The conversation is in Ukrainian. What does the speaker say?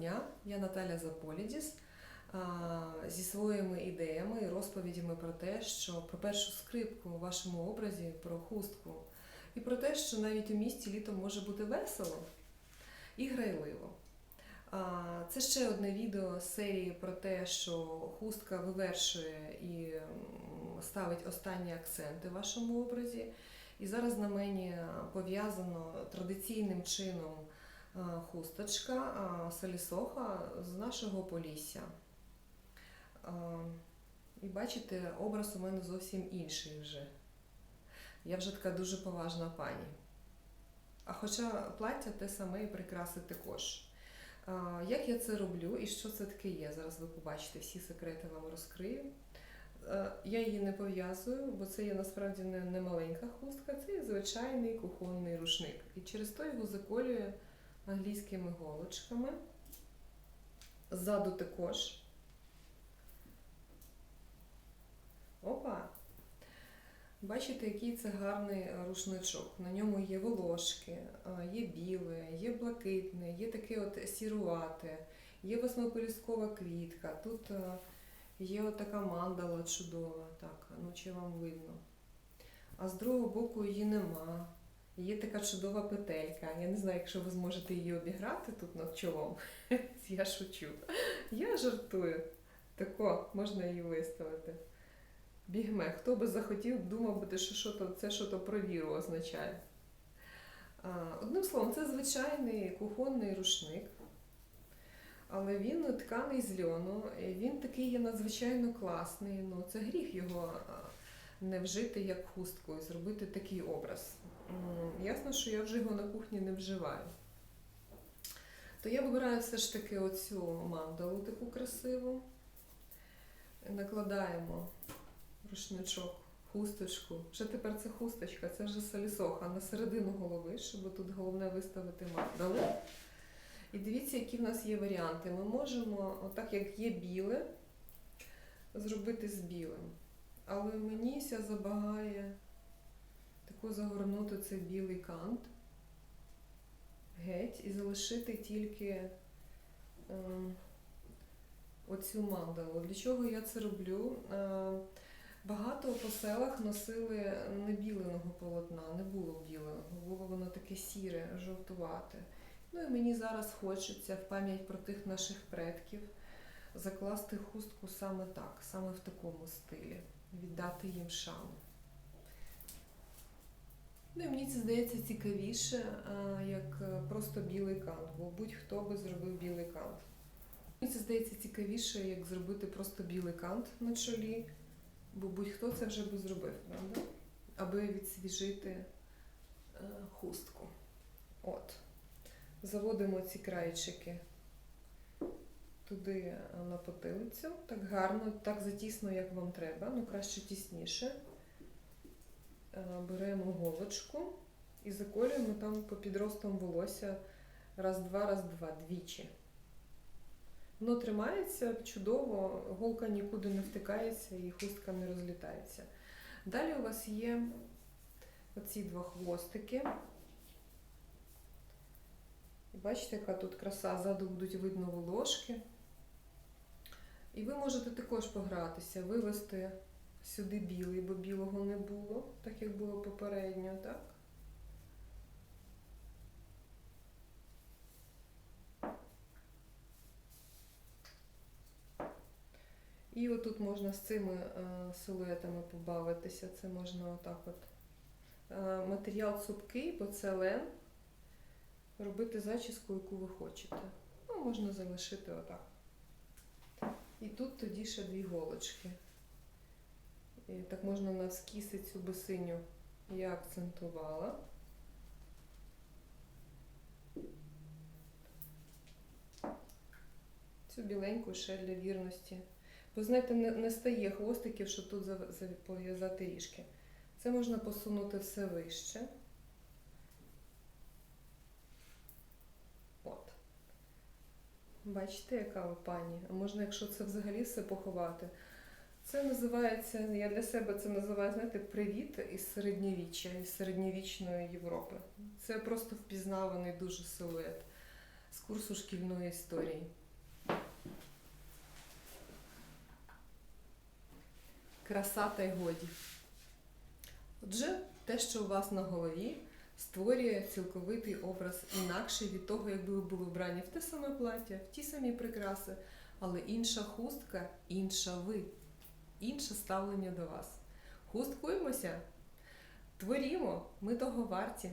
дня, я Наталя Заполідіс зі своїми ідеями і розповідями про те, що про першу скрипку у вашому образі, про хустку, і про те, що навіть у місті літом може бути весело і грайливо. Це ще одне відео з серії про те, що хустка вивершує і ставить останні акценти в вашому образі. І зараз на мені пов'язано традиційним чином хусточка а, салісоха з нашого полісся. І бачите, образ у мене зовсім інший вже. Я вже така дуже поважна пані. А хоча плаття те саме і прикраси також. Як я це роблю і що це таке є? Зараз ви побачите, всі секрети вам розкрию. Е, Я її не пов'язую, бо це є насправді не, маленька хустка, це є звичайний кухонний рушник. І через то його заколюю англійськими голочками. Ззаду також. Опа! Бачите, який це гарний рушничок. На ньому є волошки, є біле, є блакитне, є таке от сірувате, є восьмиполіскова квітка. Тут є от така мандала чудова, так, ну чи вам видно. А з другого боку її нема. Є така чудова петелька. Я не знаю, якщо ви зможете її обіграти тут над чолом. Я шучу. Я жартую. Тако можна її виставити. Бігме. Хто би захотів, думав би, що, це що то про віру означає. Одним словом, це звичайний кухонний рушник, але він тканий з льону. Він такий є надзвичайно класний. Ну, це гріх його не вжити як хустку і зробити такий образ. Ясно, що я вже його на кухні не вживаю. То я вибираю все ж таки оцю мандалу таку красиву. Накладаємо рушничок, хусточку. Вже тепер це хусточка, це вже салісоха на середину голови, щоб тут головне виставити мандалу. І дивіться, які в нас є варіанти. Ми можемо, отак як є біле, зробити з білим. Але мені ся забагає таку загорнути цей білий кант геть і залишити тільки ем, оцю мандалу. Для чого я це роблю? Е, Багато по селах носили не біленого полотна, не було біленого, було воно таке сіре, жовтувате. Ну і мені зараз хочеться в пам'ять про тих наших предків закласти хустку саме так, саме в такому стилі, віддати їм шану. Ну і мені це здається цікавіше, як е, просто білий кант, бо будь-хто би зробив білий кант. Мені це здається цікавіше, як зробити просто білий кант на чолі, бо будь-хто це вже би зробив, правда? Аби відсвіжити е, хустку. От. Заводимо ці крайчики туди е, на потилицю, так гарно, так затісно, як вам треба, ну краще тісніше. Е, Беремо голочку і заколюємо там по підростам волосся раз-два, раз-два, двічі. Воно тримається чудово, голка нікуди не втикається і хустка не розлітається. Далі у вас є оці два хвостики. Бачите, яка тут краса, ззаду будуть видно волошки. І ви можете також погратися, вивести сюди білий, бо білого не було, так як було попередньо, так? І отут можна з цими е, силуетами побавитися. Це можна отак от. Е, матеріал цупкий, поцелен. Робити зачіску, яку ви хочете. Ну, можна залишити отак. І тут тоді ще дві голочки. І так можна навскіси цю босиню я акцентувала. Цю біленьку ще для вірності. Бо знаєте, не, не стає хвостиків, щоб тут пов'язати ріжки. Це можна посунути все вище. От. Бачите, яка ви пані? А можна, якщо це взагалі все поховати. Це називається, я для себе це називаю, знаєте, привіт із середньовіччя, із середньовічної Європи. Це просто впізнаваний дуже силует. З курсу шкільної історії. Краса та й годі. Отже, те, що у вас на голові, створює цілковитий образ інакший від того, якби ви були вбрані в те саме плаття, в ті самі прикраси, але інша хустка, інша ви, інше ставлення до вас. Хусткуємося, творімо, ми того варті.